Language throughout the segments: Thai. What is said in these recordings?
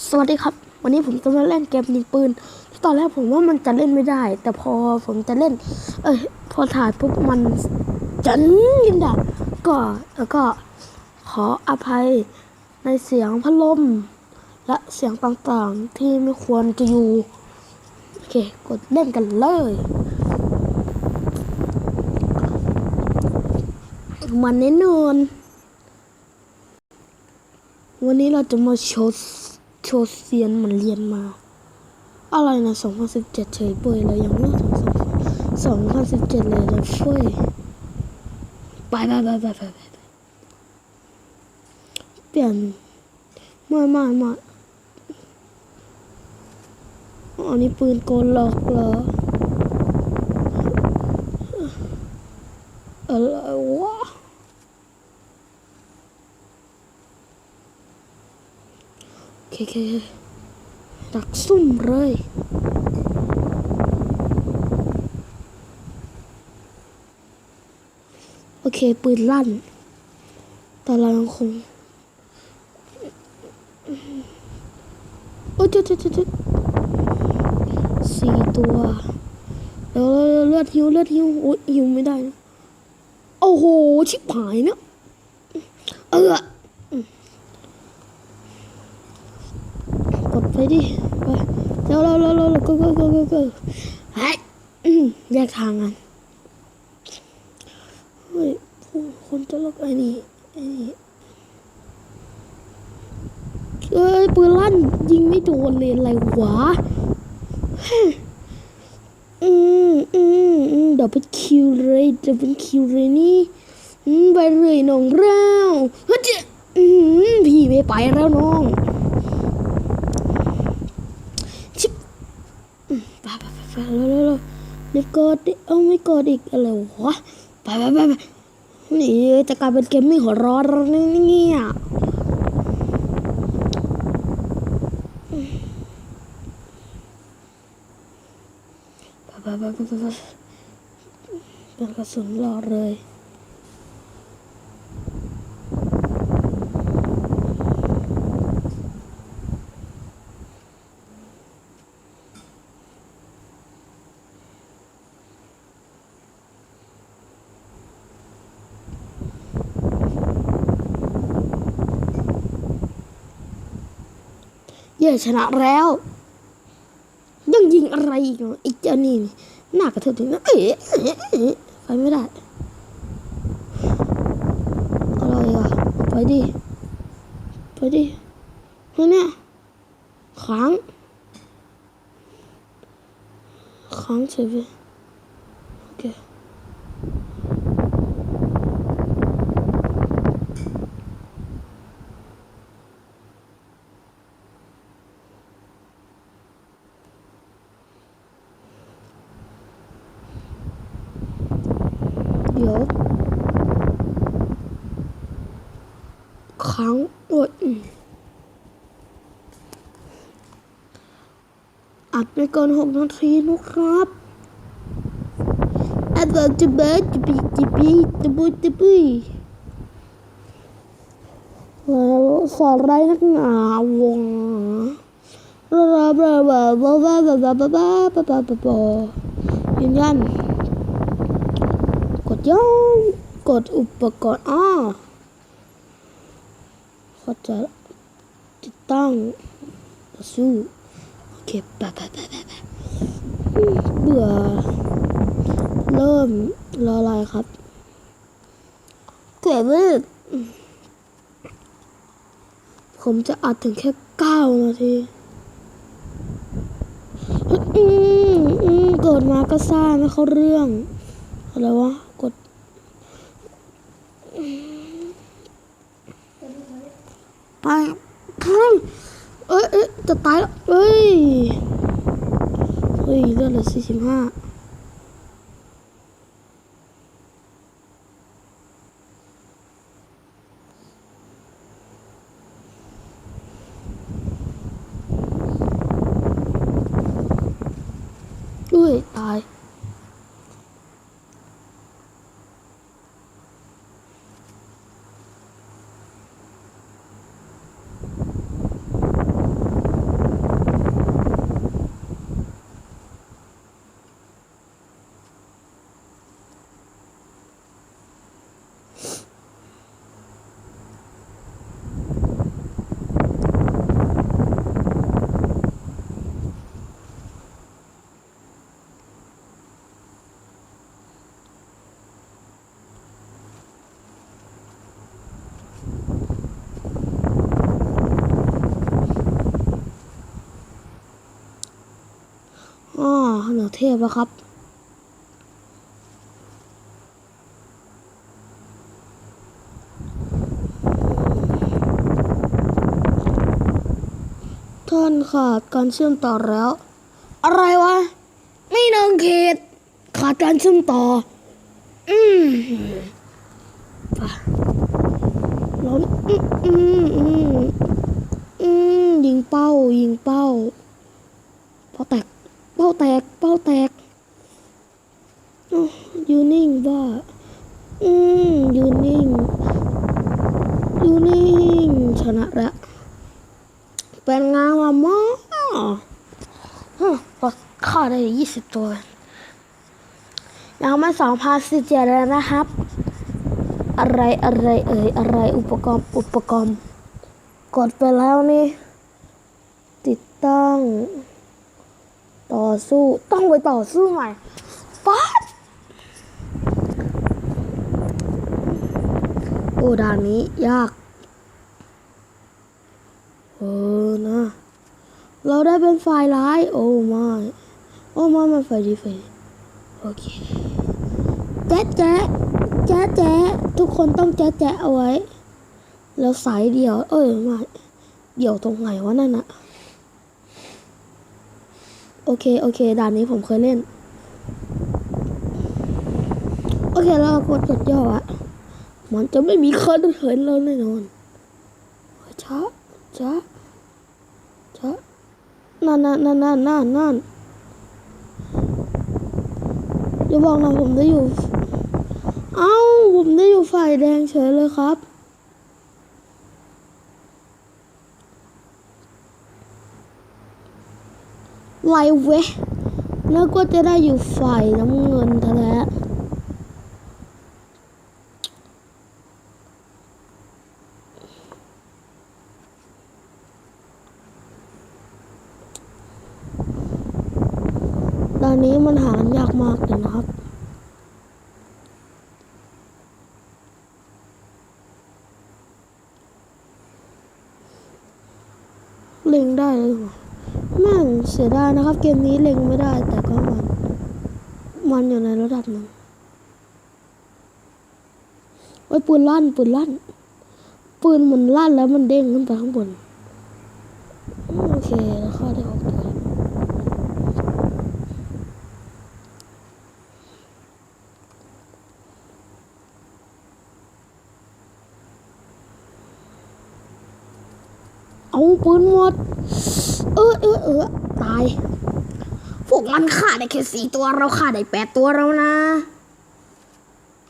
สวัสดีครับ วันนี้ผมจะมาเล่นเกมยิงปืน ตอนแรกผมว่ามันจะเล่นไม่ได้ แต่พอผมจะเล่น เอ้ยพอถ่ายปุ๊บมันจันยินดับก็แล้วก็ขออภัยในเสียงพัดลม และเสียงต่างๆที่ไม่ควรจะอยู่ โอเค กดเล่นกันเลย มันแน่นอนวันนี้เราจะมาโชว์ โชว์เซียนเหมือนเรียนมา อะไรนะ2017 เฉยเปยเรายังไม่ถึง2017 เลยเลยเฟ้ยไปไปไปไปไปไปเปลี่ยนม่ไม่ไม่อันนี้ปืนโกนหลอกเหรออะไรวะ โอ เคโอเคดักซุ่มเลยโอเค ปืนลั่น แต่เรายังคงโอ้ยเจ๊เจ๊เจ๊เจ๊สี่ตัวเดี๋ยวเลือดหิวเลือดหิวโอ้ยหิวไม่ได้นะโอ้โห ชิบหายเนี่ยเออ กดไปดิไปเร็วเร็วเร็วเร็วเร็วก็ก็ก็ก็ก็เฮ้ยอื้อแยกทางกันเฮ้ยคนคนจะลกไอ้นี่ไอ้นี่เอ้ยปืนลั่นยิงไม่โดนเลยอะไรวะเฮ้ยอืมอืมอืมดับเบิลคิวเลยดับเบิลคิวเลยนี่ไปเลยน้องเราเฮ้ยอืมพี่ไม่ไปแล้วน้อง ชิบอืมไปไปไปไปเร็วเร็วเร็ว เดี๋ยวกดดิเอาไม่กดอีกอะไรวะไปไปไปไปนี่จะกลายเป็นเกมมิ่งหัวร้อนนี่เนี่ยไปไปไปไปไปไปเป็นกระสุนรอเลย เย่ชนะแล้ว ยังยิงอะไรอีกเหรออีกเจ้านี่หน้ากระเทือนถึงนะเอ๊ะเอ๊ะเอ๊ะไปไม่ได้อะไรอะไปดิไปดิเฮ้ยเนี่ยค้างค้างเฉยเลยโอเค เดี๋ยวค้างโอ้ยอืม อัดไปก่อนหกนาทีนะครับอาบอกจะเบิร์จะปีจะปีจะบุจะปุยแล้วสอนไรนักหนาวงบลาบลาบลาบลาบลาบลาบลาบลาบลาบลาบลาบายืนยันกดย้อนกดอุปกรณ์อ้อเขาจะติดตั้งสู้ โอเคไปไปไปไปไปอืมเบื่อ เริ่มรออะไรครับเกิดว่าผมจะอัดถึงแค่เก้านาทีอืมอืมเกิดมาก็ซ่าไม่เข้าเรื่อง อะไรวะ กด ไปพุ่ง เอ้ยเอ้ยจะตายแล้วเอ้ย เฮ้ยเลือดเหลือสี่สิบห้าด้วยตาย เท พแล้วครับ ท่านขาดการเชื่อมต่อแล้ว อะไรวะ ไม่นองเขต ขาดการเชื่อมต่อ อืมไปร้อนอืมอืมอืมอืมยิงเป้า ยิงเป้าเป้าแตก ป้าแตก เป้าแตกอยืนนิ่งบ้าอืมยืนนิ่งยืนนิ่ง ชนะแล้วเป็นไงวะมอฮึเราฆ่าได้ยี่สิบตัวยังม่สองพันสิบเจ็ดเลยนะครับ อะไรอะไรเอ่ยอะไรอุปกรณ์อุปกรณ์ กดไปแล้วนี่ ติดตั้ง ต่อสู้ต้องไปต่อสู้ใหม่ป๊าดโอ้ด่านนี้ยากเออนะ เราได้เป็นฝ่ายร้าย โอ้ไม่โอ้ไม่มันฝ่ายดีฝ่ายดีโอเคแจ๊ะแจ๊ะแจ๊ะแจ๊ะทุกคนต้องแจ๊ะแจ๊ะเอาไว้ แล้วสายเดียว เอ้ยไมาเดี่ยวตรงไหนวะนั่นอะ โอเค โอเค ด่านนี้ผมเคยเล่น โอเค แล้วเรากดกดย่ออะมันจะไม่มีคนเห็นเราแน่นอนช้าช้าช้านั่นนั่นนั่นนั่นนั่นนั่นอย่าบอกนะผมได้อยู่ เอ้า ผมได้อยู่ฝ่ายแดงเฉยเลยครับ ไวเวะแล้วก็จะได้อยู่ฝ่ายน้ำเงินแท้ตอนนี้มันหากันยากมากเลยนะครับ เล็งได้เลยเหรอแม่งเสียดายนะครับ เกมนี้เล็งไม่ได้ แต่ก็มัน มันอยู่ในระดับหนึ่งโอ้ยปืนลั่นปืนลั่น ปืนมันลั่นแล้วมันเด้งขึ้นไปข้างบน โอเคแล้วข้าได้ออกตัวเอาปืนหมด เออเออเออ ตายพวกมันฆ่าได้แค่สี่ตัวเราฆ่าได้แปดตัวแล้วนะ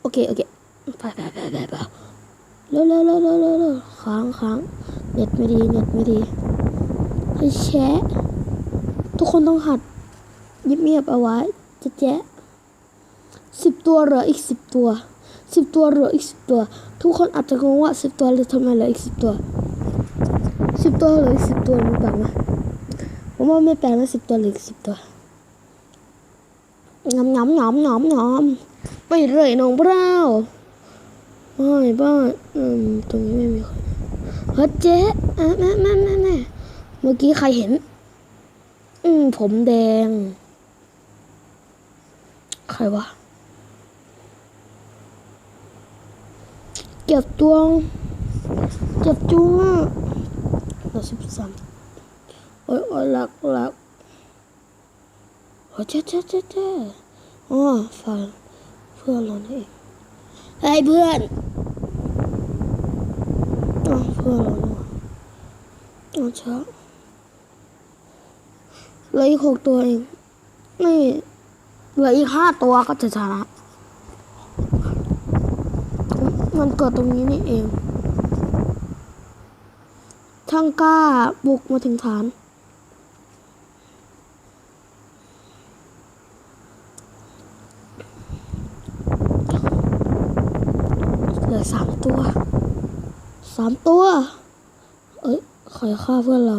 โอเค โอเค ไปไปไปไปไปเร็วเร็วเร็วเร็วเร็วค้างค้างเน็ตไม่ดีเน็ตไม่ดีให้แชะทุกคนต้องหัดเงียบๆเอาไว้จะแจ๊ะสิบตัวเหลืออีกสิบตัวสิบตัวเหลืออีกสิบตัว ทุกคนอาจจะงงว่าสิบตัวเหลือทำไมเหลืออีกสิบตัวสิบตัวเหลืออีกสิบตัวมันแปลกไหม ผมว่าไม่แปลกนะสิบตัวเหลือสิบตัวงำงำงำงำงำไปเลยน้องเปล่าไม่บ้าอืมตรงนี้ไม่มีคนเฮ้ยเจ๊อะนั่นนั่นนั่นนั่เมื่อกี้ใครเห็น อืม ผมแดง ใครวะ เก็บจวงเก็บจวงอะเราสิบสาม อ้ยโอ้ยหลักหลักโอ้ยเจ๊เจ๊เจ๊เจ๊อ๋อฟังเพื่อนเรานี่เองเฮ้ยเพื่อนอ๋อเพื่อนเราเนี่ยอ๋อช้าเหลืออีกหกตัวเองนี่เหลืออีกห้าตัวก็จะชนะมันเกิดตรงนี้นี่เองช่างกล้าบุกมาถึงฐานามตัว เอ้ยคอยฆ่าเพื่อนเรา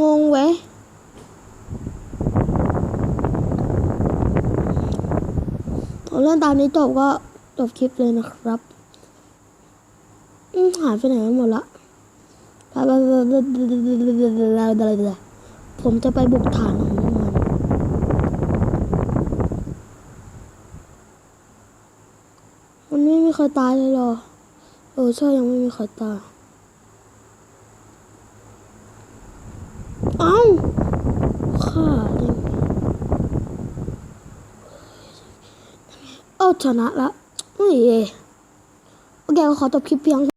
งงเว้ยเรื่องตามนี้จบก็ จบคลิปเลยนะครับอืหายไปไหนกันหมดละผมจะไปบุกฐานของมันมันไม่มีใครตายเลยหรอ เออใช่ยังไม่มีใครตาย เอ้าฆ่าได้ไงเอ้าชนะละ เฮ้ยโอเคขอจบคลิปเพียง